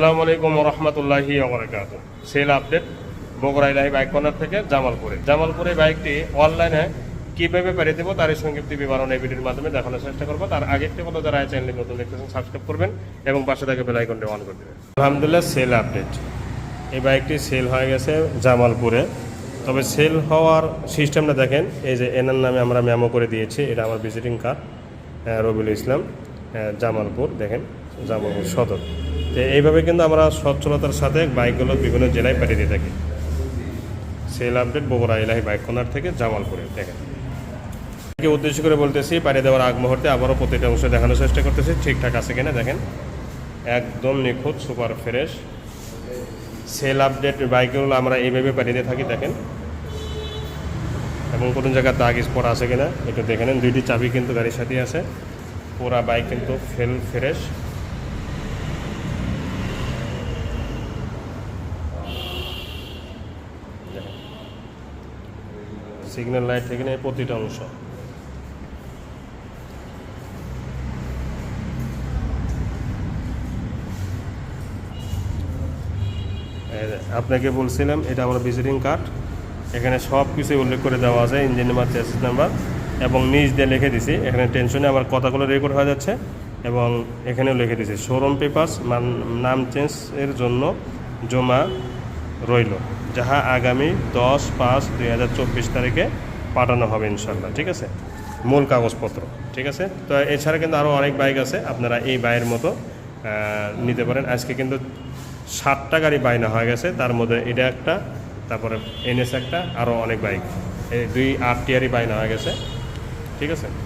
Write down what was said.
আসসালামু আলাইকুম রহমতুল্লাহি ওবরাকাত। সেল আপডেট বগুড়া ইলাহি বাইক কর্নার থেকে জামালপুরে। জামালপুরে বাইকটি অনলাইনে কীভাবে পেরে দেবো তার সংক্ষিপ্ত বিবরণ এই ভিডিওর মাধ্যমে দেখানোর চেষ্টা করব। তার আগে একটি কথা যারা চ্যানেলে নতুন দেখতেছেন সাবস্ক্রাইব করবেন এবং পাশে থেকে বেল আইকনটি অন করে দেবেন। আলহামদুলিল্লাহ, সেল আপডেট। এই বাইকটি সেল হয়ে গেছে জামালপুরে। তবে সেল হওয়ার সিস্টেমটা দেখেন, এই যে এনার নামে আমরা মেমো করে দিয়েছি, এটা আমার ভিজিটিং কার্ড রবিউল ইসলাম জামালপুর, দেখেন, জামালপুর সদর। তো এইভাবে কিন্তু আমরা সচ্ছলতার সাথে বাইকগুলো বিভিন্ন জেলায় পাঠিয়ে দিয়ে থাকি। Sale update, Bogura Elahi bike corner থেকে জামালপুরে, দেখেন। উদ্দেশ্য করে বলতেছি পাঠিয়ে দেওয়ার আগ মুহূর্তে আবারও প্রতিটা অংশ দেখানোর চেষ্টা করতেছি, ঠিকঠাক আছে কিনা দেখেন। একদম নিখুঁত, সুপার ফ্রেশ। সেল আপডেট বাইকগুলো আমরা এইভাবে পাঠিয়ে দিয়ে থাকি, দেখেন। এবং কোনো জায়গায় দাগ, স্পট আছে কিনা একটু দেখে নেন। দুইটি চাবি কিন্তু গাড়ির সাথে আছে। পুরা বাইক কিন্তু ফেল ফ্রেশ। সিগন্যাল লাইট থেকে প্রতিটা অংশ। আপনাকে বলছিলাম, এটা আমার ভিজিটিং কার্ড এখানে সব কিছুই উল্লেখ করে দেওয়া আছে ইঞ্জিন নাম্বার চেসিস নাম্বার এবং নিজ দিয়ে লিখে দিছি। এখানে টেনশনে আমার কথাগুলো রেকর্ড হয়ে যাচ্ছে, এবং এখানেও লিখে দিছি শোরুম পেপার্স নাম চেঞ্জ এর জন্য জমা রইল, যাহা আগামী দশ পাঁচ দুই হাজার চব্বিশ তারিখে পাঠানো হবে ইনশাল্লাহ ঠিক আছে? মূল কাগজপত্র, ঠিক আছে? তো এছাড়া কিন্তু আরও অনেক বাইক আছে, আপনারা এই বাইয়ের মতো নিতে পারেন। আজকে কিন্তু ষাটটা গাড়ি বাইনা হয়ে গেছে, তার মধ্যে এটা একটা, তারপরে এনএস একটা আরও অনেক বাইক। এই দুই আট টিয়ারই বাইনা হয়ে গেছে, ঠিক আছে?